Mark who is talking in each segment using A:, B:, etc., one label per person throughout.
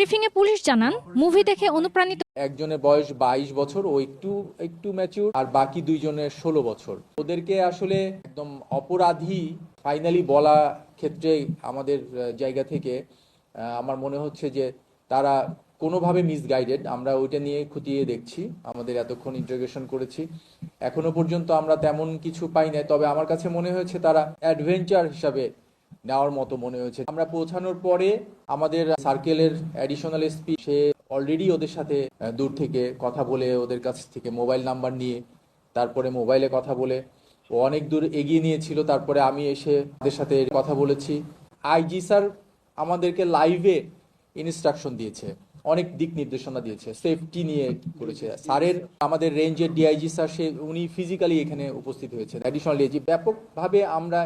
A: ব্রিফিংয়ে পুলিশ জানান, মুভি দেখে অনুপ্রাণিত
B: একজনের বয়স বাইশ বছর, ও একটু একটু ম্যাচিউর আর বাকি দুইজনের ষোলো বছর। ওদেরকে আসলে একদম অপরাধী ফাইনালি বলা ক্ষেত্রে আমাদের জায়গা থেকে আমার মনে হচ্ছে যে তারা কোনোভাবে মিসগাইডেড আমরা ওইটা নিয়ে খুঁটিয়ে দেখছি, আমাদের এতক্ষণ ইন্টারোগেশন করেছি। এখনও পর্যন্ত আমরা তেমন কিছু পাই নাই, তবে আমার কাছে মনে হয়েছে তারা অ্যাডভেঞ্চার হিসাবে নেওয়ার মতো মনে হয়েছে। আমরা পৌঁছানোর পরে আমাদের সার্কেলের অ্যাডিশনাল এসপি সে অলরেডি ওদের সাথে দূর থেকে কথা বলে, ওদের কাছ থেকে মোবাইল নাম্বার নিয়ে, তারপরে মোবাইলে কথা বলে। ও অনেক দূর এগিয়ে নিয়েছিল, তারপরে আমি এসে ওদের সাথে কথা বলেছি। আইজি স্যার আমাদেরকে লাইভে ইনস্ট্রাকশন দিয়েছে, অনেক দিক নির্দেশনা দিয়েছে সেফটি নিয়ে করেছে। স্যারের, আমাদের রেঞ্জের ডিআইজি স্যার, সে, উনি ফিজিক্যালি এখানে উপস্থিত হয়েছে অ্যাডিশনাল ডিআইজি ব্যাপকভাবে আমরা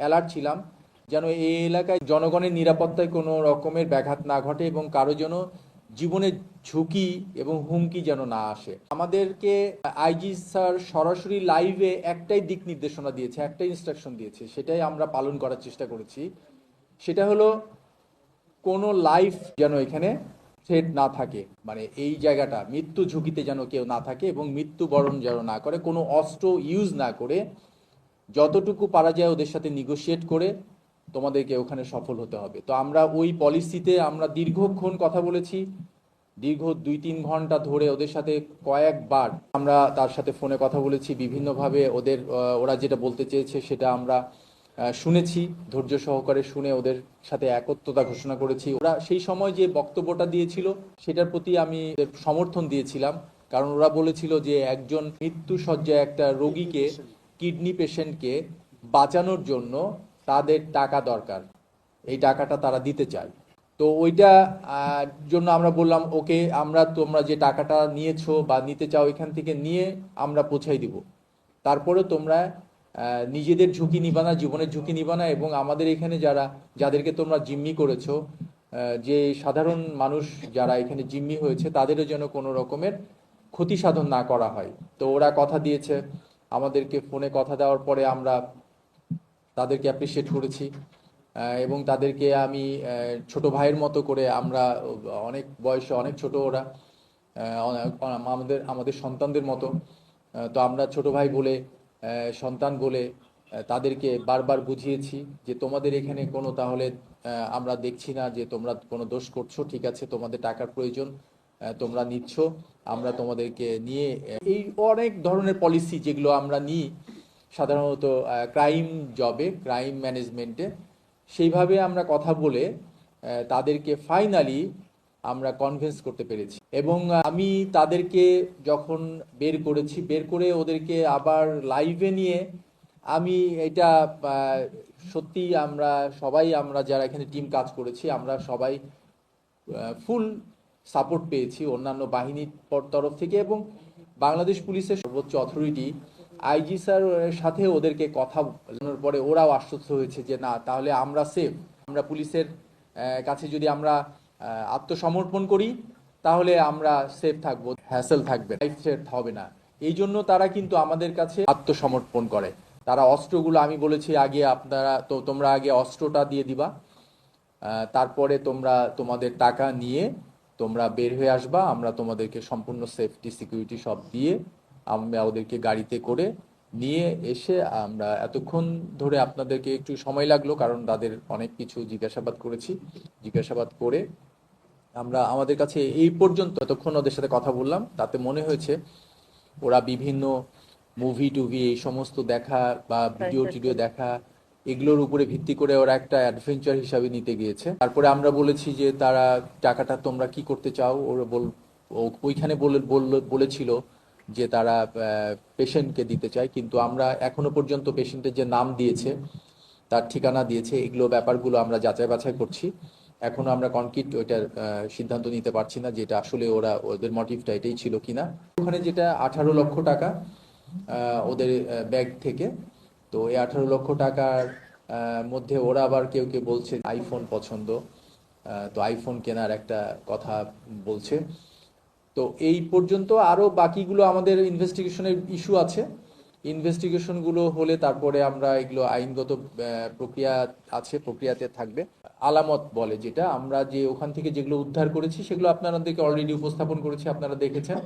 B: অ্যালার্ট ছিলাম। যেন এই এলাকায় জনগণের নিরাপত্তায় কোনো রকমের ব্যাঘাত না ঘটে এবং কারও যেন জীবনের ঝুঁকি এবং হুমকি যেন না আসে। আমাদেরকে আইজি স্যার সরাসরি লাইভে একটাই দিক নির্দেশনা দিয়েছে, একটাই ইনস্ট্রাকশন দিয়েছে, সেটাই আমরা পালন করার চেষ্টা করেছি। সেটা হলো, কোনো লাইফ যেন এখানে থ্রেট না থাকে মানে এই জায়গাটা মৃত্যু ঝুঁকিতে যেন কেউ না থাকে এবং মৃত্যুবরণ যেন না করে, কোনো অস্ত্র ইউজ না করে, যতটুকু পারা যায় ওদের সাথে নিগোশিয়েট করে তোমাদেরকে ওখানে সফল হতে হবে। তো আমরা ওই পলিসিতে আমরা দীর্ঘক্ষণ কথা বলেছি। দীর্ঘ দুই তিন ঘণ্টা ধরে ওদের সাথে কয়েকবার আমরা তার সাথে ফোনে কথা বলেছি। বিভিন্নভাবে ওদের ওরা যেটা বলতে চেয়েছে সেটা আমরা শুনেছি। ধৈর্য সহকারে শুনে ওদের সাথে একত্রতা ঘোষণা করেছি। ওরা সেই সময় যে বক্তব্যটা দিয়েছিল সেটার প্রতি আমি সমর্থন দিয়েছিলাম। কারণ ওরা বলেছিল যে একজন মৃত্যু সজ্জায় একটা রোগীকে, কিডনি পেশেন্টকে বাঁচানোর জন্য তাদের টাকা দরকার। এই টাকাটা তারা দিতে চায়। তো ওইটা জন্য আমরা বললাম, ওকে, আমরা তোমরা যে টাকাটা নিয়েছো বা নিতে চাও এখান থেকে নিয়ে আমরা পৌঁছাই দিব। তারপরে তোমরা নিজেদের ঝুঁকি নিবা না জীবনের ঝুঁকি নিবা না এবং আমাদের এখানে যারা, যাদেরকে তোমরা জিম্মি করেছ যে সাধারণ মানুষ যারা এখানে জিম্মি হয়েছে, তাদেরও যেন কোনো রকমের ক্ষতি সাধন না করা হয়। তো ওরা কথা দিয়েছে। আমাদেরকে ফোনে কথা দেওয়ার পরে আমরা তাদেরকে অ্যাপ্রিসিয়েট করেছি। এবং তাদেরকে আমি ছোট ভাইয়ের মতো করে আমরা অনেক বয়সে অনেক ছোট ওরা আমাদের আমাদের সন্তানদের মতো। তো আমরা ছোট ভাই বলে সন্তান বলে তাদেরকে বারবার বুঝিয়েছি যে তোমাদের এখানে কোনো তাহলে আমরা দেখছি না যে তোমরা কোনো দোষ করছ, ঠিক আছে, তোমাদের টাকার প্রয়োজন তোমরা নিচ্ছ, আমরা তোমাদেরকে নিয়ে, এই অনেক ধরনের পলিসি যেগুলো আমরা নিই সাধারণত ক্রাইম জবে ক্রাইম ম্যানেজমেন্টে সেইভাবে আমরা কথা বলে তাদেরকে ফাইনালি আমরা কনভিন্স করতে পেরেছি। এবং আমি তাদেরকে যখন বের করেছি, বের করে ওদেরকে আবার লাইভে নিয়ে, আমি এটা সত্যি আমরা সবাই, আমরা যারা এখানে টিম কাজ করেছি, আমরা সবাই ফুল সাপোর্ট পেয়েছি অন্যান্য বাহিনীর তরফ থেকে এবং বাংলাদেশ পুলিশের সর্বোচ্চ অথরিটি আইজি স্যার সাথে ওদেরকে কথা বলানোর পরে ওরাও আশ্বস্ত হয়েছে যে না, তাহলে আমরা সেফ আমরা পুলিশের কাছে যদি আমরা আত্মসমর্পণ করি, তাহলে আমরা সেফ থাকব হ্যাসেল থাকবে লাইফ থ্রেট হবে না। এই জন্য তারা কিন্তু আমাদের কাছে আত্মসমর্পণ করে। তারা অস্ত্রগুলো, আমি বলেছি আগে আপনারা, তো তোমরা আগে অস্ত্রটা দিয়ে দিবা তারপরে তোমরা তোমাদের টাকা নিয়ে তোমরা বের হয়ে আসবা, আমরা তোমাদেরকে সম্পূর্ণ সেফটি সিকিউরিটি সব দিয়ে আমরা ওদেরকে গাড়িতে করে নিয়ে এসে আমরা এতক্ষণ ধরে আপনাদেরকে একটু সময় লাগল কারণ তাদের অনেক কিছু জিজ্ঞাসাবাদ করেছি। জিজ্ঞাসাবাদ করে আমরা আমাদের কাছে এই পর্যন্ত এতক্ষণ ওদের সাথে কথা বললাম। তাতে মনে হয়েছে ওরা বিভিন্ন মুভি টুভি এই সমস্ত দেখা বা ভিডিও টিডিও দেখা এগুলোর উপরে ভিত্তি করে ওরা একটা অ্যাডভেঞ্চার হিসাবে নিতে গিয়েছে। তারপরে আমরা বলেছি যে তারা টাকাটা তোমরা কি করতে চাও? ওরা বল ওইখানে বলে বলল- বলেছিল যে তারা পেশেন্টকে দিতে চায়। কিন্তু আমরা এখনও পর্যন্ত পেশেন্টের যে নাম দিয়েছে, তার ঠিকানা দিয়েছে, এগুলো ব্যাপারগুলো আমরা যাচাই বাছাই করছি। এখনও আমরা কনক্রিট ওইটার সিদ্ধান্ত নিতে পারছি না যেটা আসলে ওরা, ওদের মোটিভটা এটাই ছিল কিনা। ওখানে যেটা আঠারো লক্ষ টাকা ওদের ব্যাগ থেকে। তো এই আঠারো লক্ষ টাকার মধ্যে ওরা আবার কেউ কেউ বলছে আইফোন পছন্দ। তো আইফোন কেনার একটা কথা বলছে। তো এই পর্যন্ত আরও বাকিগুলো আমাদের ইনভেস্টিগেশনের ইস্যু আছে। ইনভেস্টিগেশনগুলো হলে তারপরে আমরা এগুলো আইনগত প্রক্রিয়া আছে প্রক্রিয়াতে থাকবে। আলামত বলে যেটা আমরা যে ওখান থেকে যেগুলো উদ্ধার করেছি সেগুলো আপনাদেরকে অলরেডি উপস্থাপন করেছি আপনারা দেখেছেন।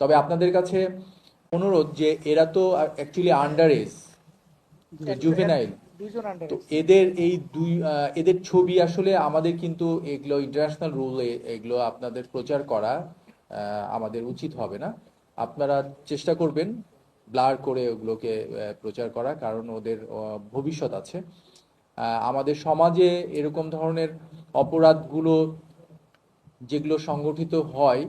B: তবে আপনাদের কাছে অনুরোধ যে এরা তো অ্যাকচুয়ালি আন্ডার এজ জুভেনাইল তো এদের এই দুই এদের ছবি আসলে আমাদের কিন্তু এগুলো ইন্টারন্যাশনাল রুলে এগুলো আপনাদের প্রচার করা আমাদের উচিত হবে না। আপনারা চেষ্টা করবেন ব্লার করে ওগুলোকে প্রচার করা, কারণ ওদের ভবিষ্যৎ আছে। আমাদের সমাজে এরকম ধরনের অপরাধগুলো যেগুলো সংগঠিত হয়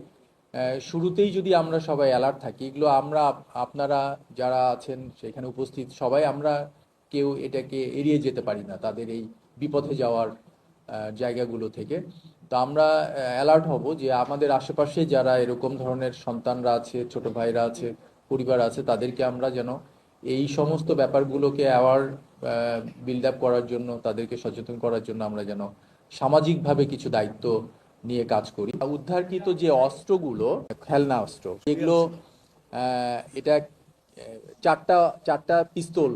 B: শুরুতেই যদি আমরা সবাই অ্যালার্ট থাকি, এগুলো আমরা, আপনারা যারা আছেন সেখানে উপস্থিত, সবাই আমরা কেউ এটাকে এড়িয়ে যেতে পারি না তাদের এই বিপথে যাওয়ার জায়গাগুলো থেকে। তো আমরা অ্যালার্ট হব যে আমাদের আশেপাশে যারা এরকম ধরনের সন্তানরা আছে, ছোট ভাইরা আছে, পরিবার আছে, তাদেরকে আমরা যেন এই সমস্ত ব্যাপারগুলোকে অ্যাওয়ার বিল্ড আপ করার জন্য, তাদেরকে সচেতন করার জন্য আমরা যেন সামাজিকভাবে কিছু দায়িত্ব নিয়ে কাজ করি। উদ্ধারকৃত যে অস্ত্রগুলো, খেলনা অস্ত্র, এগুলো এটা চারটা চারটা পিস্তল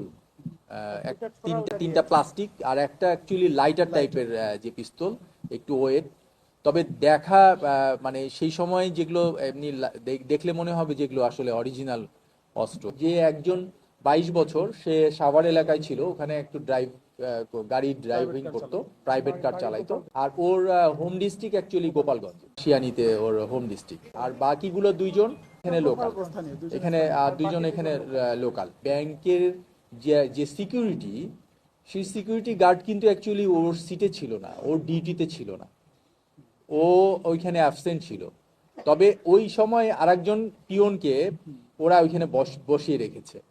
B: তিনটা তিনটা প্লাস্টিক আর একটা অ্যাকচুয়ালি লাইটার টাইপের যে পিস্তল, একটু ওয়েট তবে দেখা মানে সেই সময় যেগুলো এমনি দেখ- দেখলে মনে হবে যেগুলো আসলে অরিজিনাল অস্ত্র। যে একজন বাইশ বছর সে সাভার এলাকায় ছিল ওখানে একটু ড্রাইভ গাড়ি ড্রাইভিং করতো প্রাইভেট কার চালাইতো। আর ওর হোম ডিস্ট্রিক্ট অ্যাকচুয়ালি গোপালগঞ্জ শিয়ানিতে ওর হোম ডিস্ট্রিক্ট আর বাকিগুলো দুইজন এখানে লোকাল এখানে আর দুইজন এখানে লোকাল ব্যাংকের যে যে সিকিউরিটি সেই সিকিউরিটি গার্ড কিন্তু অ্যাকচুয়ালি ওর সিটে ছিল না ওর ডিউটিতে ছিল না। ও ওইখানে অ্যাবসেন্ট ছিল। তবে ওই সময় আরেকজন পিয়নকে ওরা ওইখানে বস- বসিয়ে রেখেছে।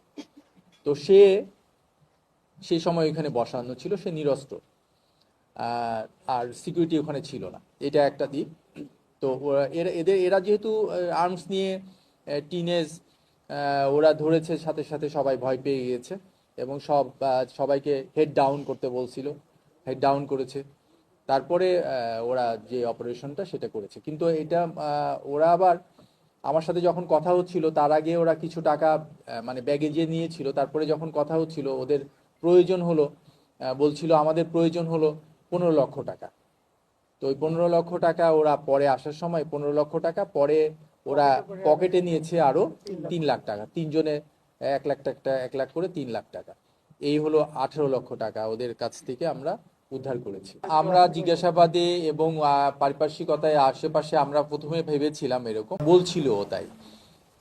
B: তো সে সে সময় ওইখানে বসানো ছিল, সে নিরস্ত্র আর সিকিউরিটি ওখানে ছিল না। এটা একটা দিক। তো ওরা, এরা, এদের, এরা যেহেতু আর্মস নিয়ে টিনেজ ওরা ধরেছে, সাথে সাথে সবাই ভয় পেয়ে গিয়েছে। এবং সব সবাইকে হেড ডাউন করতে বলছিল। হেড ডাউন করেছে। তারপরে ওরা যে অপারেশনটা সেটা করেছে। কিন্তু এটা ওরা আবার আমার সাথে যখন কথা হচ্ছিল তার আগে ওরা কিছু টাকা মানে ব্যাগেজে নিয়েছিল তারপরে যখন কথা হচ্ছিল ওদের প্রয়োজন হলো বলছিল আমাদের প্রয়োজন হলো পনেরো লক্ষ টাকা। তো ওই পনেরো লক্ষ টাকা ওরা পরে আসার সময় পনেরো লক্ষ টাকা পরে ওরা পকেটে নিয়েছে আরও তিন লাখ টাকা। তিনজনে এক লাখ টাকা এক লাখ করে তিন লাখ টাকা। এই হলো আঠেরো লক্ষ টাকা ওদের কাছ থেকে আমরা উদ্ধার করেছি। আমরা জিজ্ঞাসাবাদে এবং পারিপার্শ্বিকতায় আশেপাশে আমরা প্রথমে ভেবেছিলাম এরকম। বলছিল তাই।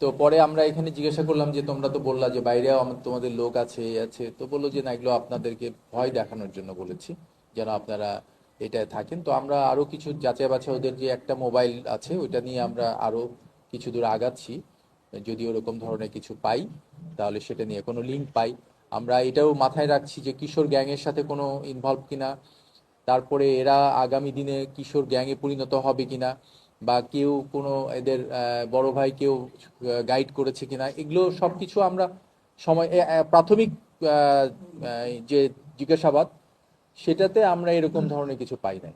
B: তো পরে আমরা এখানে জিজ্ঞাসা করলাম যে, তোমরা তো বললা যে বাইরেও তোমাদের লোক আছে এই আছে। তো বলল যে, না, এগুলো আপনাদেরকে ভয় দেখানোর জন্য বলেছি, যেন আপনারা এটা থাকেন। তো আমরা আরও কিছু যাচাই বাছাই ওদের যে একটা মোবাইল আছে, ওইটা নিয়ে আমরা আরও কিছু দূর আগাচ্ছি। যদি ওরকম ধরনের কিছু পাই, তাহলে সেটা নিয়ে কোনো লিঙ্ক পাই। আমরা এটাও মাথায় রাখছি যে কিশোর গ্যাংয়ের সাথে কোনো ইনভলভ কিনা, তারপরে এরা আগামী দিনে কিশোর গ্যাংয়ে পরিণত হবে কিনা, বা কেউ কোনো এদের বড় ভাই কেউ গাইড করেছে কিনা, এগুলো সবকিছু আমরা সময় প্রাথমিক যে জিজ্ঞাসাবাদ, সেটাতে আমরা এরকম ধরনের কিছু পাই নাই।